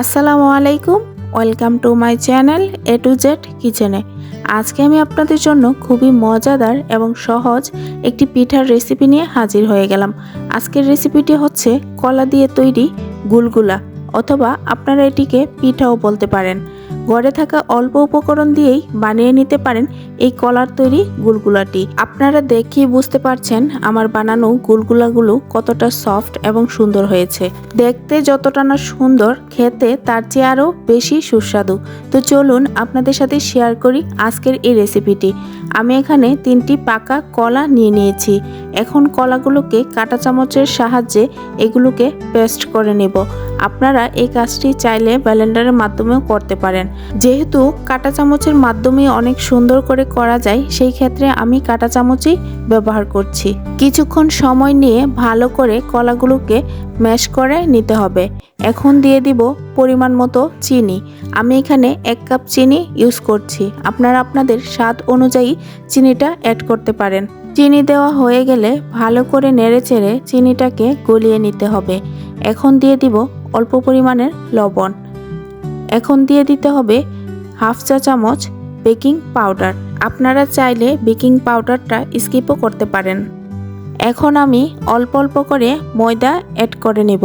আসসালামু আলাইকুম, welcome to my channel A to Z কিচেনে আজকে আমি আপনাদের জন্য খুবই মজাদার এবং সহজ একটি পিঠার রেসিপি নিয়ে হাজির হয়ে গেলাম। আজকের রেসিপিটি হচ্ছে কলা দিয়ে তৈরি গুলগুলা, অথবা আপনারা এটিকে পিঠাও বলতে পারেন। ঘরে থাকা অল্প উপকরণ দিয়েই বানিয়ে নিতে পারেন এই কলার তৈরি গুলগুলাটি। আপনারা দেখেই বুঝতে পারছেন আমার বানানো গুলগুলাগুলো কতটা সফট এবং সুন্দর হয়েছে। দেখতে যতটা না সুন্দর, খেতে তার চেয়ে আরও বেশি সুস্বাদু। তো চলুন আপনাদের সাথে শেয়ার করি আজকের এই রেসিপিটি। আমি এখানে তিনটি পাকা কলা নিয়ে নিয়েছি। এখন কলাগুলোকে কাঁটা চামচের সাহায্যে এগুলোকে পেস্ট করে নেব। আপনারা এই কাজটি চাইলে ব্যালেন্ডারের মাধ্যমেও করতে পারেন। যেহেতু কাঁটা চামচের মাধ্যমে অনেক সুন্দর করে করা যায়, সেই ক্ষেত্রে আমি কাঁটা চামচই ব্যবহার করছি। কিছুক্ষণ সময় নিয়ে ভালো করে কলাগুলোকে ম্যাশ করে নিতে হবে। এখন দিয়ে দিব পরিমাণ মতো চিনি। আমি এখানে এক কাপ চিনি ইউজ করছি। আপনারা আপনাদের স্বাদ অনুযায়ী চিনিটা অ্যাড করতে পারেন। চিনি দেওয়া হয়ে গেলে ভালো করে নেড়ে চেড়ে চিনিটাকে গলিয়ে নিতে হবে। এখন দিয়ে দিব অল্প পরিমাণের লবণ। এখন দিয়ে দিতে হবে হাফ চা চামচ বেকিং পাউডার। আপনারা চাইলে বেকিং পাউডারটা স্কিপও করতে পারেন। এখন আমি অল্প অল্প করে ময়দা অ্যাড করে নেব।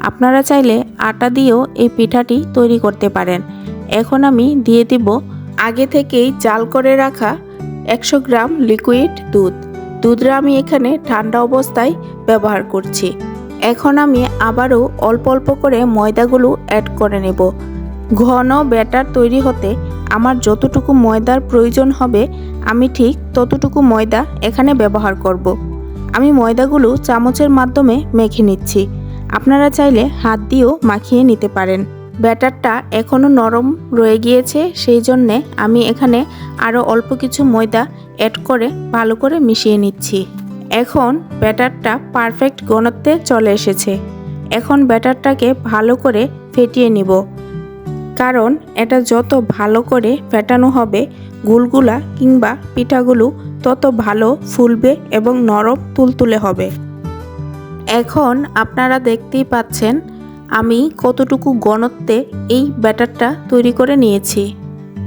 আপনারা চাইলে আটা দিয়েও এই পিঠাটি তৈরি করতে পারেন। এখন আমি দিয়ে দিব আগে থেকেই জাল করে রাখা একশো গ্রাম লিকুইড দুধ। দুধটা আমি এখানে ঠান্ডা অবস্থায় ব্যবহার করছি। এখন আমি আবারও অল্প অল্প করে ময়দাগুলো অ্যাড করে নেব। ঘন ব্যাটার তৈরি হতে আমার যতটুকু ময়দার প্রয়োজন হবে, আমি ঠিক ততটুকু ময়দা এখানে ব্যবহার করব। আমি ময়দাগুলো চামচের মাধ্যমে মেখে নিচ্ছি। আপনারা চাইলে হাত দিয়েও মাখিয়ে নিতে পারেন। ব্যাটারটা এখনও নরম রয়ে গিয়েছে, সেই জন্যে আমি এখানে আরও অল্প কিছু ময়দা অ্যাড করে ভালো করে মিশিয়ে নিচ্ছি। এখন ব্যাটারটা পারফেক্ট ঘনত্বে চলে এসেছে। এখন ব্যাটারটাকে ভালো করে ফেটিয়ে নিব। কারণ এটা যত ভালো করে ফেটানো হবে, গুলগুলা কিংবা পিঠাগুলো তত ভালো ফুলবে এবং নরম তুলতুলে হবে। এখন আপনারা দেখতেই পাচ্ছেন, আমি কতটুকু ঘনত্বে এই ব্যাটারটা তৈরি করে নিয়েছি।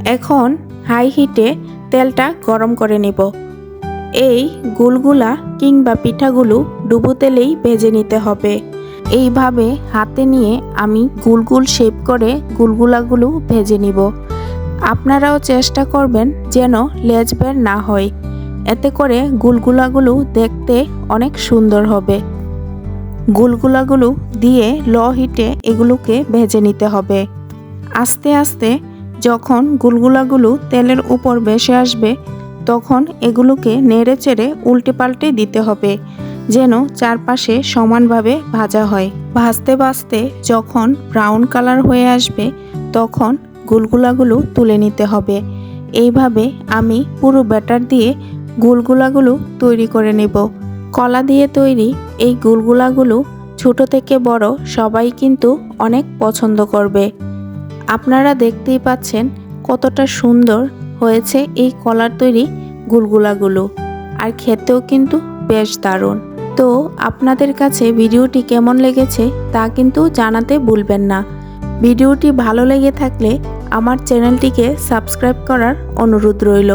এখন হাই হিটে তেলটা গরম করে নেব। এই গুলগুলা কিংবা পিঠাগুলো ডুবো তেলেই ভেজে নিতে হবে। এইভাবে হাতে নিয়ে আমি গুলগুল শেপ করে গুলগুলাগুলো ভেজে নিব। আপনারাও চেষ্টা করবেন যেন লেজ বের না হয়। এতে করে গুলগুলাগুলো দেখতে অনেক সুন্দর হবে। গুলগুলাগুলো দিয়ে ল হিটে এগুলোকে ভেজে নিতে হবে। আস্তে আস্তে যখন গুলগুলাগুলো তেলের উপর ভেসে আসবে তখন এগুলোকে নেড়ে চেড়ে উল্টে পাল্টে দিতে হবে, যেন চারপাশে সমানভাবে ভাজা হয়। ভাজতে ভাজতে যখন ব্রাউন কালার হয়ে আসবে, তখন গুলগুলাগুলো তুলে নিতে হবে। এইভাবে আমি পুরো ব্যাটার দিয়ে গুলগুলাগুলো তৈরি করে নেব। কলা দিয়ে তৈরি এই গুলগুলাগুলো ছোট থেকে বড় সবাই কিন্তু অনেক পছন্দ করবে। আপনারা দেখতেই পাচ্ছেন কতটা সুন্দর হয়েছে এই কলার তৈরি গুলগুলাগুলো। আর খেতেও কিন্তু বেশ দারুণ। তো আপনাদের কাছে ভিডিওটি কেমন লেগেছে তা কিন্তু জানাতে ভুলবেন না। ভিডিওটি ভালো লেগে থাকলে আমার চ্যানেলটিকে সাবস্ক্রাইব করার অনুরোধ রইল।